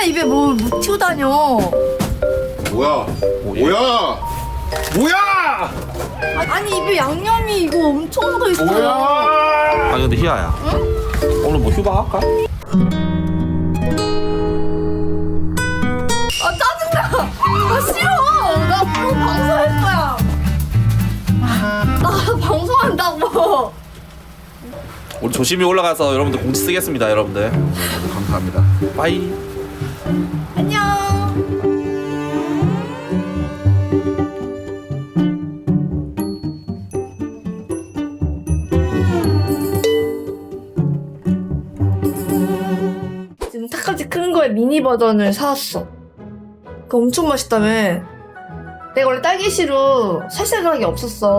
맨날 입에 뭐 묻히고 다녀. 뭐야? 뭐야? 뭐야? 아, 아니 입에 양념이 이거 엄청 묻어 있어. 뭐야? 아니 근데 희아야 오늘 뭐 휴가 할까? 아 짜증나. 아 싫어. 나 프로 방송할 거야. 나 방송한다고. 우리 조심히 올라가서 여러분들 공지 쓰겠습니다 여러분들 감사합니다. 빠이 안녕. 지금 탁까지 큰 거에 미니 버전을 사왔어. 그거 엄청 맛있다며. 내가 원래 딸기씨로 살색하게 없었어.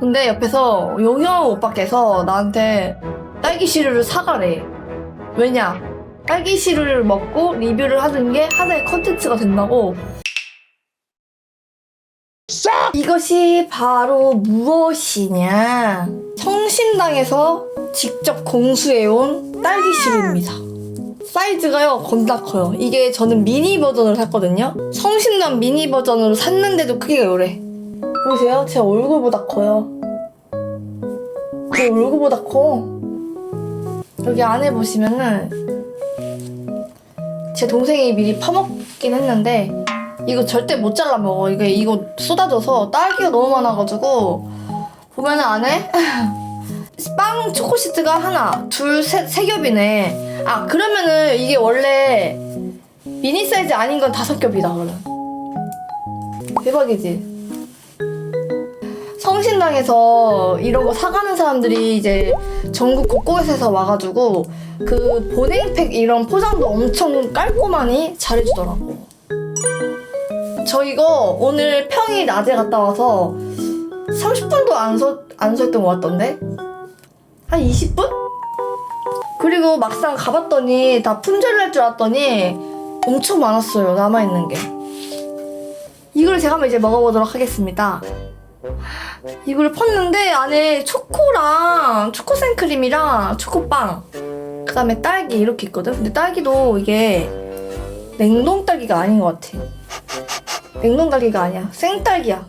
근데 옆에서 용영 오빠께서 나한테 딸기씨를 사가래. 왜냐? 딸기씨를 먹고 리뷰를 하는 게 하나의 컨텐츠가 된다고. 이것이 바로 무엇이냐? 성심당에서 직접 공수해온 딸기씨루입니다. 사이즈가요 겁나 커요. 이게 저는 미니 버전으로 샀거든요. 성심당 미니 버전으로 샀는데도 크기가 요래. 보세요, 제 얼굴보다 커요. 제 얼굴보다 커. 여기 안에 보시면은 제 동생이 미리 파먹긴 했는데 이거 절대 못 잘라 먹어. 이게 이거 쏟아져서 딸기가 너무 많아가지고 보면은 안에 빵 초코시트가 하나, 둘, 셋, 세 겹이네. 아 그러면은 이게 원래 미니 사이즈 아닌 건 다섯 겹이다 그럼. 대박이지. 성신당에서 이런 거 사가는 사람들이 이제 전국 곳곳에서 와가지고 그 보냉팩 이런 포장도 엄청 깔끔하니 잘해주더라고. 저 이거 오늘 평일 낮에 갔다 와서 30분도 안 서, 안 서있던 것 같던데? 한 20분? 그리고 막상 가봤더니 다 품절 날 줄 알았더니 엄청 많았어요, 남아있는 게. 이걸 제가 한번 이제 먹어보도록 하겠습니다. 이걸 펐는데 안에 초코랑 초코 생크림이랑 초코빵 그 다음에 딸기 이렇게 있거든? 근데 딸기도 이게 냉동 딸기가 아닌 것 같아. 냉동 딸기가 아니야. 생딸기야.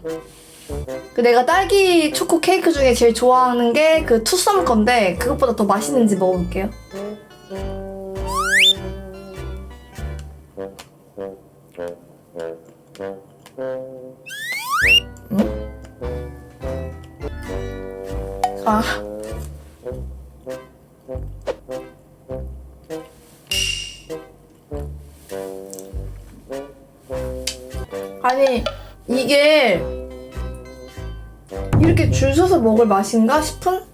그 내가 딸기 초코 케이크 중에 제일 좋아하는 게 그 투썸 건데 그것보다 더 맛있는지 먹어볼게요 아 아니 이게 이렇게 줄 서서 먹을 맛인가 싶은?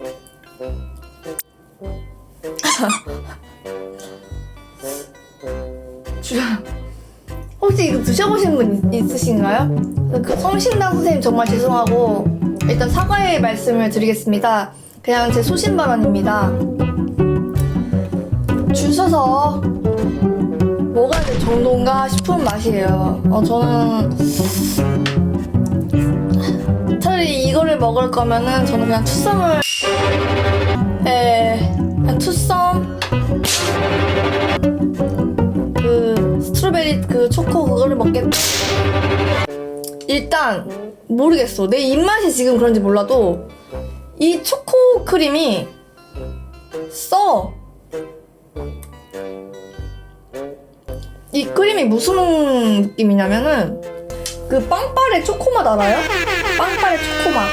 줄- 혹시 이거 드셔보신 분 있- 있으신가요? 그 성신당 선생님 정말 죄송하고 일단 사과의 말씀을 드리겠습니다. 그냥 제 소신 발언입니다. 줄 서서 먹어야 될 정도인가 싶은 맛이에요. 어, 저는 차라리 이거를 먹을 거면은 저는 그냥 투썸을 에 그냥 투썸 그 스트로베리 그 초코 그거를 먹겠 일단 모르겠어 내 입맛이 지금 그런지 몰라도 이 초코 크림이 써. 이 크림이 무슨 느낌이냐면은 그 빵빠레 초코맛 알아요? 빵빠레 초코맛.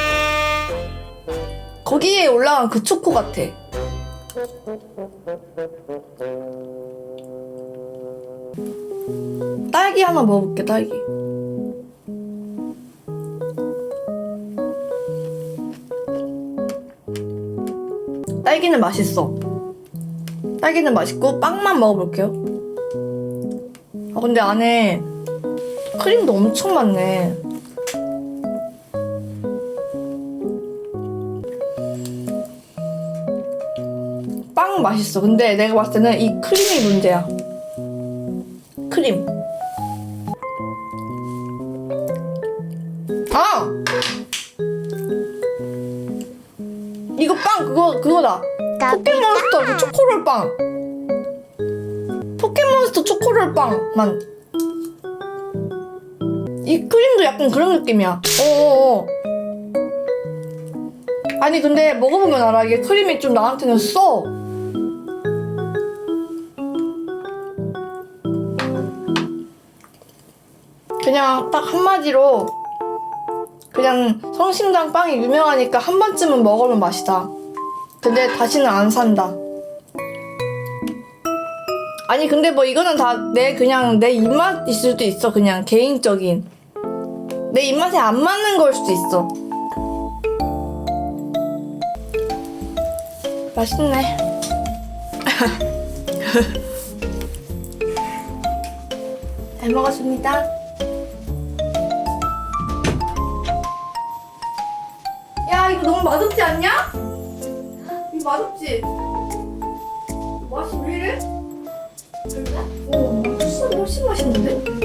거기에 올라간 그 초코 같아. 딸기 하나 먹어볼게, 딸기. 딸기는 맛있어. 딸기는 맛있고 빵만 먹어볼게요. 아 근데 안에 크림도 엄청 많네. 빵 맛있어. 근데 내가 봤을 때는 이 크림이 문제야. 크림. 빵 그거 그거다. 포켓몬스터 그 초코롤 빵. 포켓몬스터 초코롤 빵만. 이 크림도 약간 그런 느낌이야. 어어어. 아니 근데 먹어보면 알아 이게 크림이 좀 나한테는 써. 그냥 딱 한마디로 그냥 성심당 빵이 유명하니까 한 번쯤은 먹으면 맛이다. 근데 다시는 안 산다. 아니 근데 뭐 이거는 다 내 그냥 내 입맛일 수도 있어. 그냥 개인적인. 내 입맛에 안 맞는 걸 수도 있어. 맛있네. 잘 먹었습니다 이거 너무 맛없지 않냐? 이거 맛없지? 맛이 왜 이래? 그래? 오, 훨씬, 훨씬 맛있는데?